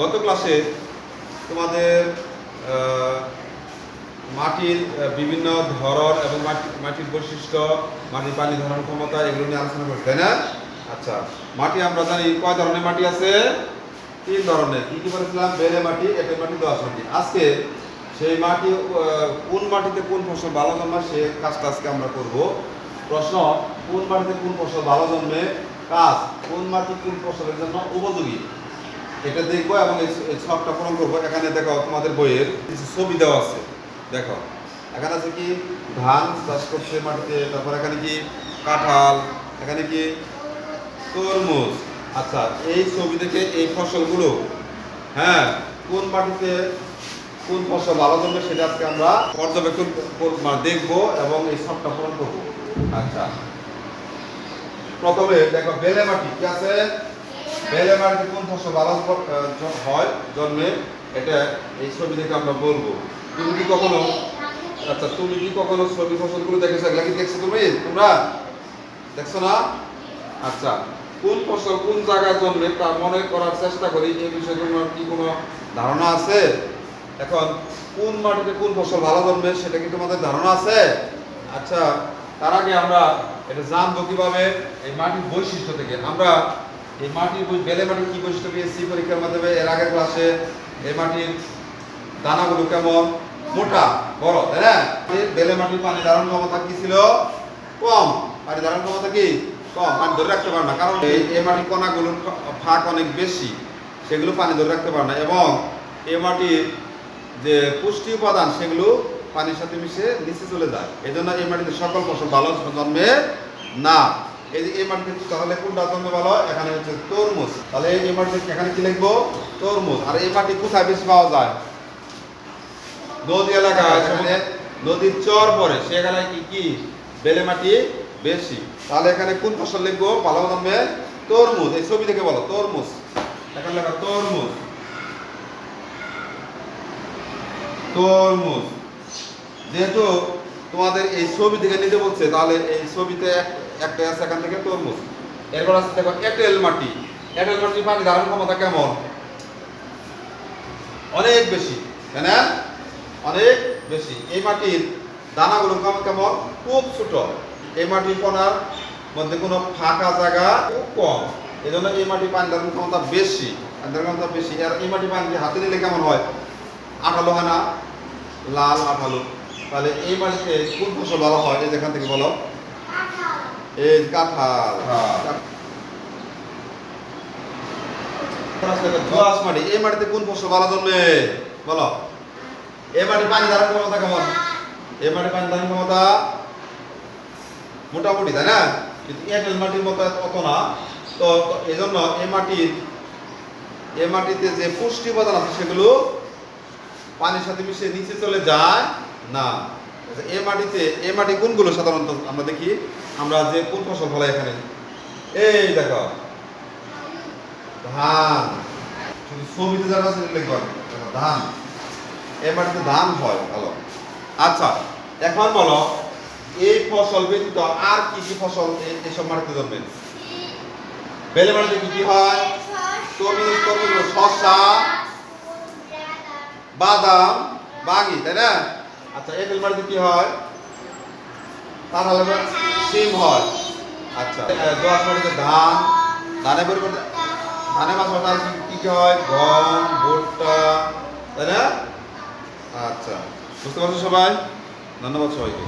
গত ক্লাসে তোমাদের মাটির বিভিন্ন ধরন এবং মাটি- মাটির বৈশিষ্ট্য, মাটির পানি ধারণ ক্ষমতা এগুলো নিয়ে আলোচনা করছি, তাই না? আচ্ছা মাটি আমরা জানি কয় ধরনের মাটি আছে? তিন ধরনের। কি কি বলেছিলাম? বেলে মাটি, এঁটেল মাটি দোআঁশ মাটি। আজকে সেই মাটি কোন মাটিতে কোন ফসল ভালো জন্মায় সে কাজটা আজকে আমরা করব। প্রশ্ন, কোন মাটিতে কোন ফসল ভালো জন্মে? কাজ, কোন মাটি কোন ফসলের জন্য উপযোগী? এটা দেখব এবং এই ছকটা পূরণ করব। এখানে দেখো তোমাদের বইয়ের কিছু ছবি দেওয়া আছে। দেখো, এখানে আছে কি ধান চাষ করছে মাটিতে, তারপর এখানে কি কাঁঠাল, এখানে কি তরমুজ। আচ্ছা এই ছবি থেকে এই ফসলগুলো হ্যাঁ কোন মাটিতে কোন ফসল ভালো জন্মে সেটা আজকে আমরা পর্যবেক্ষণ মানে দেখব এবং এই ছকটা পূরণ করব। আচ্ছা প্রথমে দেখো বেলে মাটি কি আছে? বেলে মাটিতে কোন ফসল ভালো হয় জন্মে? এটা এই ছবি থেকে আমরা বলব। তুমি কি কখনো আচ্ছা তুমি কি কখনো ছবি ফসলগুলো দেখেছ? এগুলা কি দেখছ তুমি? তোমরা? দেখছ না? আচ্ছা কোন ফসল কোন জায়গায় জন্মে? তা মনে করার চেষ্টা করি। এই বিষয়ে তোমার কি কোনো ধারণা আছে? এখন, কোন মাটিতে কোন ফসল ভালো জন্মে, সেটা কি তোমাদের ধারণা আছে? আচ্ছা তার আগে আমরা এটা জানব কীভাবে এই মাটির বৈশিষ্ট্য থেকে। আমরা এই মাটির বেলে মাটির কি বৈশিষ্ট্য পেয়েছি পরীক্ষার মাধ্যমে এর আগের ক্লাসে এই মাটির দানাগুলো কেমন? মোটা, বড়, তাই না? বেলে মাটির পানি ধারণ ক্ষমতা কি ছিল? কম। পানি ধারণ ক্ষমতা কি? কম। পানি ধরে রাখতে পারে না। কারণ এই মাটির কণাগুলোর ফাঁক অনেক বেশি। সেগুলো পানি ধরে রাখতে পারে না। এবং এই মাটির যে পুষ্টি উপাদান, সেগুলো পানির সাথে মিশে নিচে চলে যায়। এই জন্য এই মাটিতে সকল ফসল ভালো জন্মে না। এই যে এই মাটিতে তাহলে কোনটা জন্মে ভালো এখানে হচ্ছে তরমুজ। তাহলে এই মাটিতে এখানে কি লিখব? তরমুজ। আর এই মাটি কোথায় বেশি পাওয়া যায়? নদী এলাকায়। সেখানে নদীর চর পরে সেখানে কি কি? বেলে মাটি বেশি। তাহলে এখানে কোন ফসল লিখব? ভালো জন্মে তরমুজ। এই ছবি থেকে বলো তরমুজ। এখানে লেখা তরমুজ। তরমুজ। যেহেতু তোমাদের এই ছবি থেকে নিতে বলছে তাহলে এই ছবিতে একটা আছে এখান থেকে তরমুজ এরপর আছে দেখো এঁটেল মাটি এঁটেল মাটির পানি ধারণ ক্ষমতা কেমন? অনেক বেশি, তাই না? অনেক বেশি। এই মাটির দানাগুলো কেমন কেমন? খুব ছোট। এই মাটির কণার মধ্যে কোনো ফাঁকা জায়গা খুব কম। এই জন্য এই মাটির পানি ধারণ ক্ষমতা বেশি। ধারণ ক্ষমতা বেশি। আর এই মাটির পানি হাতে নিলে কেমন হয়? আঠালো হয় না? লাল আঠালো। তাহলে এই মাটিতে কোন ফসল ভালো হয়? যেখান থেকে বলো। এই কাঁঠাল মাটি এই মাটিতে কোন ফসল ভালো জন্মে বলো এই মাটির পানি ধারণ ক্ষমতা কেমন এই মাটির পানি ধারণ ক্ষমতা মোটামুটি তাই না কিন্তু এঁটেল মাটির মতো অত না তো এই জন্য এই মাটির এই মাটিতে যে পুষ্টি উপাদান আছে সেগুলো পানির সাথে মিশে নিচে চলে যায় না আচ্ছা, এই মাটিতে এই মাটি কোনগুলো সাধারণত আমরা দেখি? আমরা যে কোন ফসল ফলাই এখানে। এই দেখো। ধান। শুধু ছবিতে যারা আছে লিখবে ধান। এই মাটিতে ধান হয় ভালো। আচ্ছা এখন বলো এই ফসল ব্যতীত আর কি কি ফসল এইসব মাটিতে জন্মে বেলে মাটিতে কি কি হয়? তরমুজ তরমুজ শসা বাদাম বাগি তাই না? আচ্ছা এক মাটিতে কি হয় তার আলাদা সিম হয়। আচ্ছা দোয়াশ মাটিতে ধান। ধানের পরিবর্তে ধানের মাছ কি কি কি হয়? গম, ভুট্টা, তাই না? আচ্ছা বুঝতে পারছ সবাই? ধন্যবাদ সবাইকে।